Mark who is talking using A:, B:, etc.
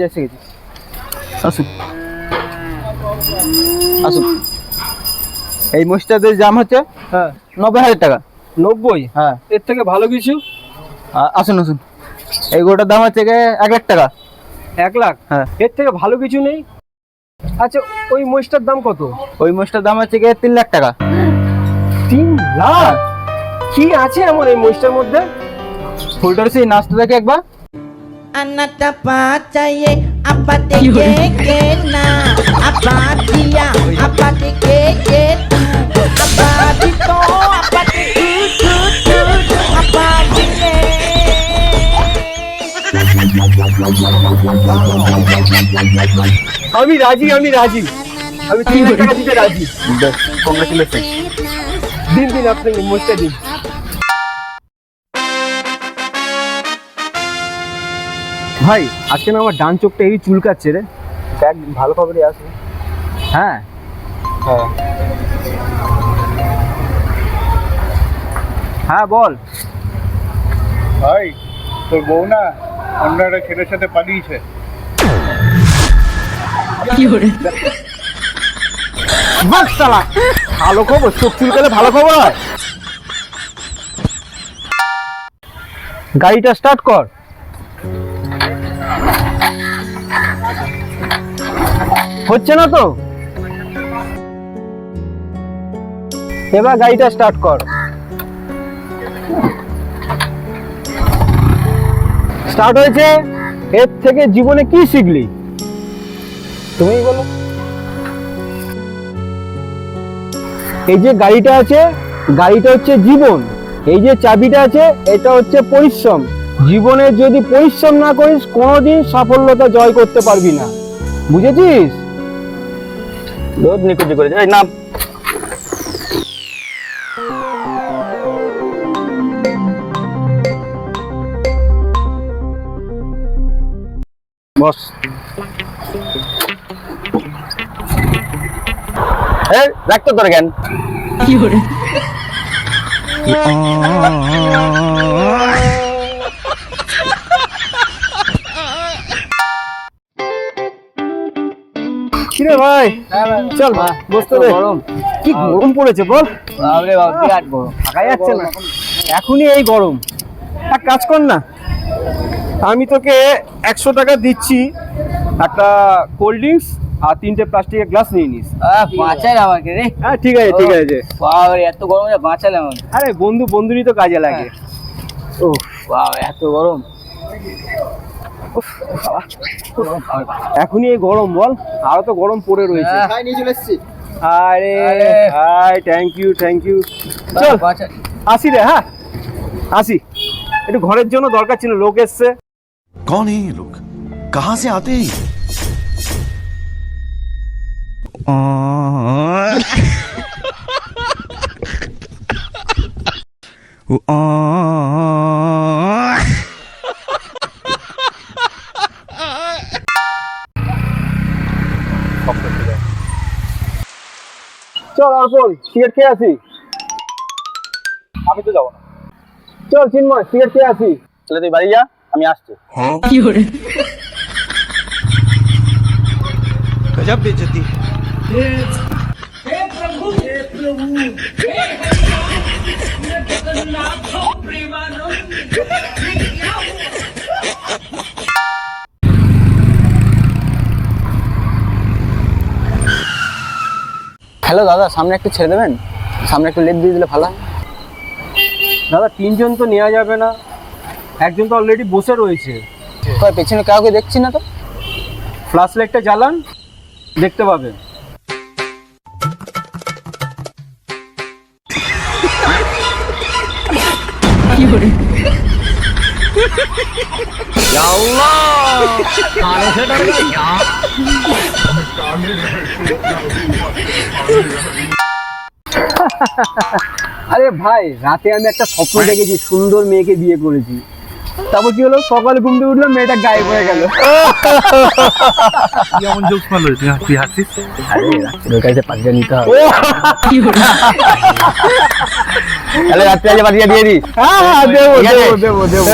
A: গেছি এসে গেছি। আসুন। আসুন। এই মহিষটাদের দাম হচ্ছে
B: হ্যাঁ।
A: নব্বই হাজার টাকা।
B: নব্বই?
A: হ্যাঁ।
B: এর থেকে ভালো কিছু?
A: আসুন আসুন। এই গোটার দাম হচ্ছে এক লাখ টাকা।
B: এক লাখ?
A: হ্যাঁ।
B: এর থেকে ভালো কিছু নেই? আচ্ছা ওই মহিষটার দাম কত?
A: ওই মহিষটার দাম হচ্ছে গিয়ে তিন লাখ টাকা।
B: তিন লাখ? কি আছে এমন এই মহিষটার মধ্যে?
A: ফুলটার সেই নাচটা দেখে একবার।
C: Anak percaya apa dikeke na apa dia apa dikeke apa dito apa dikutu apa dia
B: আমি রাজি আমি রাজি আমি তিন লাখ টাকা দিতে রাজি
A: কংগ্রেচুলেশন
B: দিন দিন আপনি মহিষটা দিন ভাই আজকে না আমার ডান চোখটা এই চুলকাচ্ছে রে।
A: দেখ ভালো খবরই আছে।
B: হ্যাঁ?
A: হ্যাঁ।
B: হ্যাঁ বল।
D: ভাই তোর বউ না অন্য একটা ছেলের সাথে পালিয়েছে।
B: বাস চালা ভালো খবর চোখ চুলকালে ভালো খবর হয়। গাড়িটা স্টার্ট কর। হচ্ছে না তো? এবার গাড়িটা স্টার্ট কর। স্টার্ট হয়েছে। এর থেকে জীবনে কি শিখলি? তুমি বলো। এই যে গাড়িটা আছে, গাড়িটা হচ্ছে জীবন। এই যে চাবিটা আছে, এটা হচ্ছে পরিশ্রম। জীবনে যদি পরিশ্রম না করিস কোনোদিন সাফল্যতা জয় করতে পারবি না। বুঝেছিস?
A: রোদ নিকুচি করেছে এই নাম। বস। এই রাখতো তোর জ্ঞান
B: কিরে? ভাই। চল বসতে দে। কি গরম পড়েছে বল।
A: বাবরে বাপ বিরাট গরম।
B: থাকা যাচ্ছে না। এখনই এই গরম। এক কাজ কর না। আমি তোকে একশো টাকা দিচ্ছি। একটা কোল্ড ড্রিঙ্কস আর তিনটে প্লাস্টিকের গ্লাস নিয়ে নিস।
A: বাঁচাই আমাকে রে।
B: হ্যাঁ ঠিক আছে ঠিক আছে।
A: বাবরে এত গরমে বাঁচাল আমাকে।
B: আরে বন্ধু বন্ধুরই তো কাজে লাগে। ও
A: বাবা এত গরম।
B: এখনই এই গরম বল। আরও তো গরম পড়ে রয়েছে। আরে hi thank you thank you চল আসি রে হ্যাঁ। আসি। একটু ঘরের জন্য দরকার ছিল লোক এসছে।
E: কন এই লোক কাহা সে আতে ও আ
B: চল অর্পণ সিগারেট খেয়ে আসি
A: আমি তো যাবো না
B: চল চিন্ময় সিগারেট খেয়ে আসি
A: তাহলে তুই বাড়ি যা আমি আসছি
E: गजब बेइज्जती
A: হ্যালো দাদা সামনে একটু ছেড়ে দেবেন? সামনে একটু লেট দিয়ে দিলে ভালো হয়।
B: দাদা তিনজন তো নেওয়া যাবে না। একজন তো অলরেডি বসে রয়েছে।
A: কই পেছনে কাউকে দেখছি না তো?
B: ফ্ল্যাশ লাইটটা জ্বালান দেখতে পাবেন। আরে ভাই রাতে আমি একটা স্বপ্ন দেখেছি সুন্দর মেয়েকে বিয়ে করেছি। তারপর কি হলো? সকালে ঘুম থেকে উঠলাম মেয়েটা গায়েব হয়ে গেল।
A: তোর কাছে পাঠিয়ে নিতে হবে। তাহলে রাত্রে আজ পাঠিয়ে দিয়ে দিই।
B: হ্যাঁ হ্যাঁ দেবো দেবো দেবো দেবো।